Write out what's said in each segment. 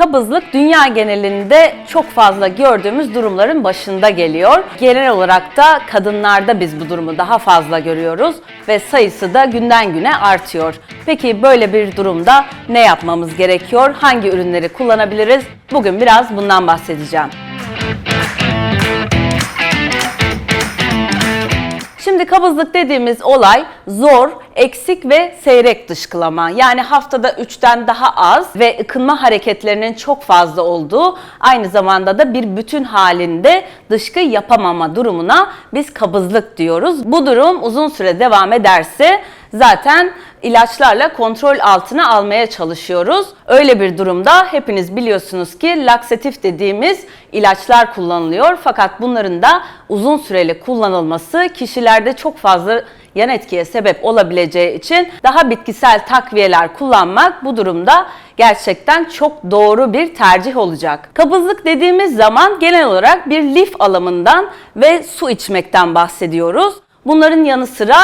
Kabızlık dünya genelinde çok fazla gördüğümüz durumların başında geliyor. Genel olarak da kadınlarda biz bu durumu daha fazla görüyoruz ve sayısı da günden güne artıyor. Peki böyle bir durumda ne yapmamız gerekiyor? Hangi ürünleri kullanabiliriz? Bugün biraz bundan bahsedeceğim. Kabızlık dediğimiz olay zor, eksik ve seyrek dışkılama. Yani haftada 3'ten daha az ve ıkınma hareketlerinin çok fazla olduğu, aynı zamanda da bir bütün halinde dışkı yapamama durumuna biz kabızlık diyoruz. Bu durum uzun süre devam ederse zaten ilaçlarla kontrol altına almaya çalışıyoruz. Öyle bir durumda hepiniz biliyorsunuz ki laksatif dediğimiz ilaçlar kullanılıyor. Fakat bunların da uzun süreli kullanılması kişilerde çok fazla yan etkiye sebep olabileceği için daha bitkisel takviyeler kullanmak bu durumda gerçekten çok doğru bir tercih olacak. Kabızlık dediğimiz zaman genel olarak bir lif alımından ve su içmekten bahsediyoruz. Bunların yanı sıra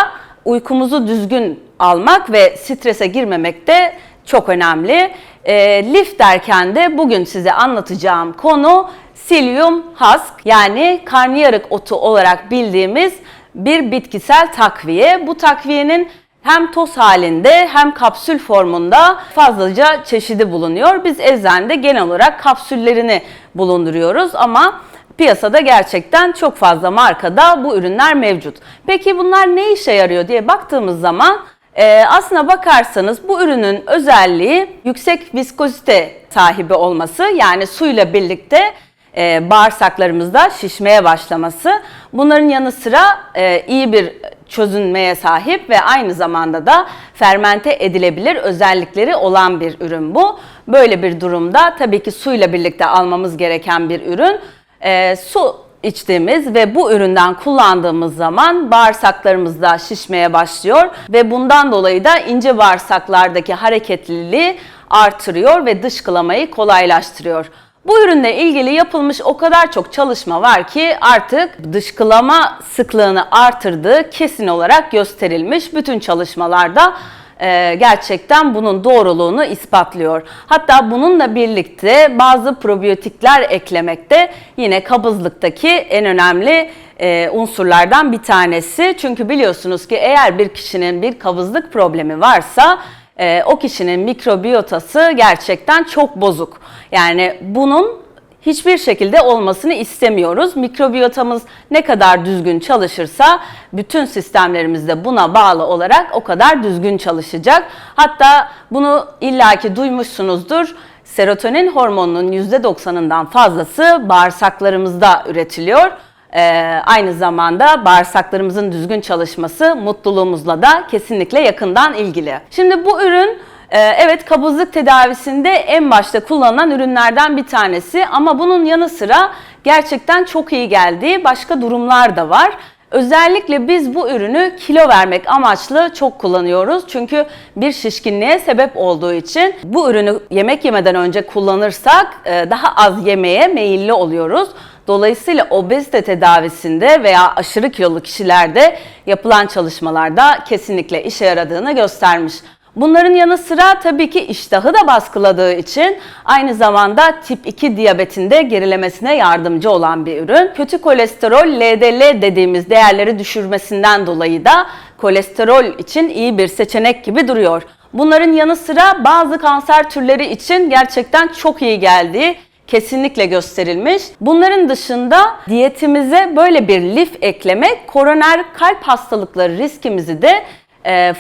uykumuzu düzgün almak ve strese girmemek de çok önemli. E, lif derken de bugün size anlatacağım konu Psyllium husk yani karnıyarık otu olarak bildiğimiz bir bitkisel takviye. Bu takviyenin hem toz halinde hem kapsül formunda fazlaca çeşidi bulunuyor. Biz eczanede genel olarak kapsüllerini bulunduruyoruz ama piyasada gerçekten çok fazla markada bu ürünler mevcut. Peki bunlar ne işe yarıyor diye baktığımız zaman e, aslına bakarsanız bu ürünün özelliği yüksek viskozite sahibi olması yani suyla birlikte e, bağırsaklarımızda şişmeye başlaması. Bunların yanı sıra e, iyi bir çözünmeye sahip ve aynı zamanda da fermente edilebilir özellikleri olan bir ürün bu. Böyle bir durumda tabii ki suyla birlikte almamız gereken bir ürün. E, su içtiğimiz ve bu üründen kullandığımız zaman bağırsaklarımızda şişmeye başlıyor ve bundan dolayı da ince bağırsaklardaki hareketliliği artırıyor ve dışkılamayı kolaylaştırıyor. Bu ürünle ilgili yapılmış o kadar çok çalışma var ki artık dışkılama sıklığını artırdığı kesin olarak gösterilmiş. Bütün çalışmalarda e, gerçekten bunun doğruluğunu ispatlıyor. Hatta bununla birlikte bazı probiyotikler eklemekte yine kabızlıktaki en önemli e, unsurlardan bir tanesi. Çünkü biliyorsunuz ki eğer bir kişinin bir kabızlık problemi varsa e, o kişinin mikrobiyotası gerçekten çok bozuk. Yani bunun hiçbir şekilde olmasını istemiyoruz. Mikrobiyotamız ne kadar düzgün çalışırsa bütün sistemlerimizde buna bağlı olarak o kadar düzgün çalışacak. Hatta bunu illaki duymuşsunuzdur. Serotonin hormonunun %90'ından fazlası bağırsaklarımızda üretiliyor. Ee, aynı zamanda bağırsaklarımızın düzgün çalışması mutluluğumuzla da kesinlikle yakından ilgili. Şimdi bu ürün evet kabızlık tedavisinde en başta kullanılan ürünlerden bir tanesi ama bunun yanı sıra gerçekten çok iyi geldiği başka durumlar da var. Özellikle biz bu ürünü kilo vermek amaçlı çok kullanıyoruz. Çünkü bir şişkinliğe sebep olduğu için bu ürünü yemek yemeden önce kullanırsak e, daha az yemeye meyilli oluyoruz. Dolayısıyla obezite tedavisinde veya aşırı kilolu kişilerde yapılan çalışmalarda kesinlikle işe yaradığını göstermiş. Bunların yanı sıra tabii ki iştahı da baskıladığı için aynı zamanda tip 2 diyabetinde gerilemesine yardımcı olan bir ürün. Kötü kolesterol LDL dediğimiz değerleri düşürmesinden dolayı da kolesterol için iyi bir seçenek gibi duruyor. Bunların yanı sıra bazı kanser türleri için gerçekten çok iyi geldiği kesinlikle gösterilmiş. Bunların dışında diyetimize böyle bir lif eklemek koroner kalp hastalıkları riskimizi de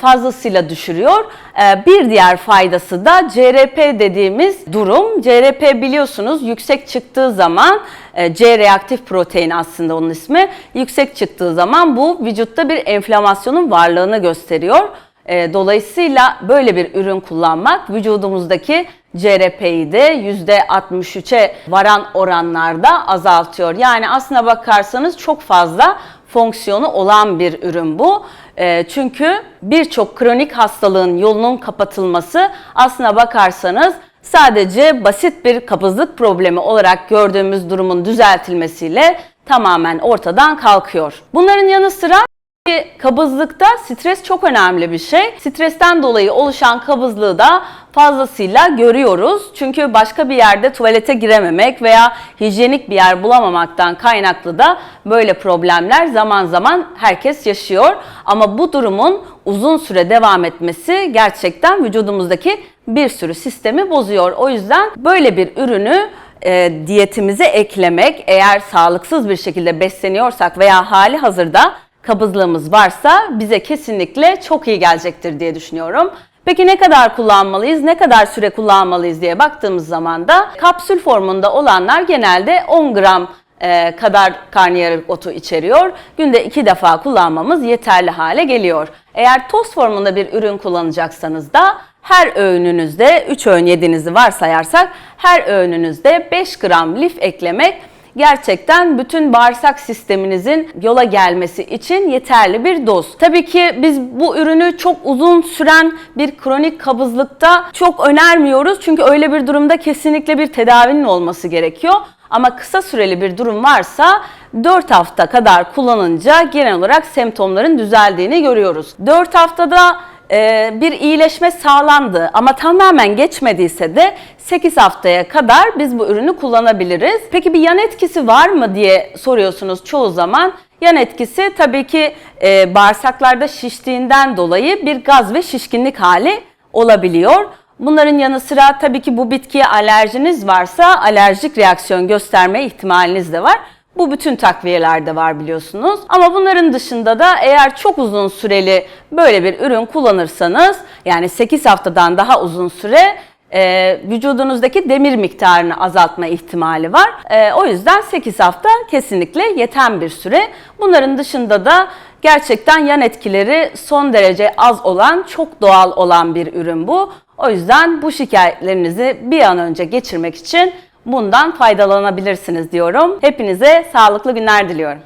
fazlasıyla düşürüyor. E, Bir diğer faydası da CRP dediğimiz durum. CRP biliyorsunuz yüksek çıktığı zaman e, C reaktif protein aslında onun ismi. Yüksek çıktığı zaman bu vücutta bir enflamasyonun varlığını gösteriyor. E, Dolayısıyla böyle bir ürün kullanmak vücudumuzdaki CRP'yi de %63'e varan oranlarda azaltıyor. Yani aslına bakarsanız çok fazla fonksiyonu olan bir ürün bu. E, çünkü birçok kronik hastalığın yolunun kapatılması aslına bakarsanız sadece basit bir kabızlık problemi olarak gördüğümüz durumun düzeltilmesiyle tamamen ortadan kalkıyor. Bunların yanı sıra Kabızlıkta stres çok önemli bir şey. Stresten dolayı oluşan kabızlığı da fazlasıyla görüyoruz. Çünkü başka bir yerde tuvalete girememek veya hijyenik bir yer bulamamaktan kaynaklı da böyle problemler zaman zaman herkes yaşıyor. Ama bu durumun uzun süre devam etmesi gerçekten vücudumuzdaki bir sürü sistemi bozuyor. O yüzden böyle bir ürünü e, diyetimize eklemek eğer sağlıksız bir şekilde besleniyorsak veya hali hazırda kabızlığımız varsa bize kesinlikle çok iyi gelecektir diye düşünüyorum. Peki ne kadar kullanmalıyız, ne kadar süre kullanmalıyız diye baktığımız zaman da kapsül formunda olanlar genelde 10 gram e, kadar karnıyarık otu içeriyor. Günde iki defa kullanmamız yeterli hale geliyor. Eğer toz formunda bir ürün kullanacaksanız da her öğününüzde 3 öğün yediğinizi varsayarsak her öğününüzde 5 gram lif eklemek gerçekten bütün bağırsak sisteminizin yola gelmesi için yeterli bir doz. Tabii ki biz bu ürünü çok uzun süren bir kronik kabızlıkta çok önermiyoruz. Çünkü öyle bir durumda kesinlikle bir tedavinin olması gerekiyor. Ama kısa süreli bir durum varsa 4 hafta kadar kullanınca genel olarak semptomların düzeldiğini görüyoruz. 4 haftada e, bir iyileşme sağlandı ama tamamen geçmediyse de 8 haftaya kadar biz bu ürünü kullanabiliriz. Peki bir yan etkisi var mı diye soruyorsunuz çoğu zaman. Yan etkisi tabii ki e, bağırsaklarda şiştiğinden dolayı bir gaz ve şişkinlik hali olabiliyor. Bunların yanı sıra tabii ki bu bitkiye alerjiniz varsa alerjik reaksiyon gösterme ihtimaliniz de var. Bu bütün takviyelerde var biliyorsunuz. Ama bunların dışında da eğer çok uzun süreli böyle bir ürün kullanırsanız yani 8 haftadan daha uzun süre e, vücudunuzdaki demir miktarını azaltma ihtimali var. E, o yüzden 8 hafta kesinlikle yeten bir süre. Bunların dışında da gerçekten yan etkileri son derece az olan, çok doğal olan bir ürün bu. O yüzden bu şikayetlerinizi bir an önce geçirmek için bundan faydalanabilirsiniz diyorum. Hepinize sağlıklı günler diliyorum.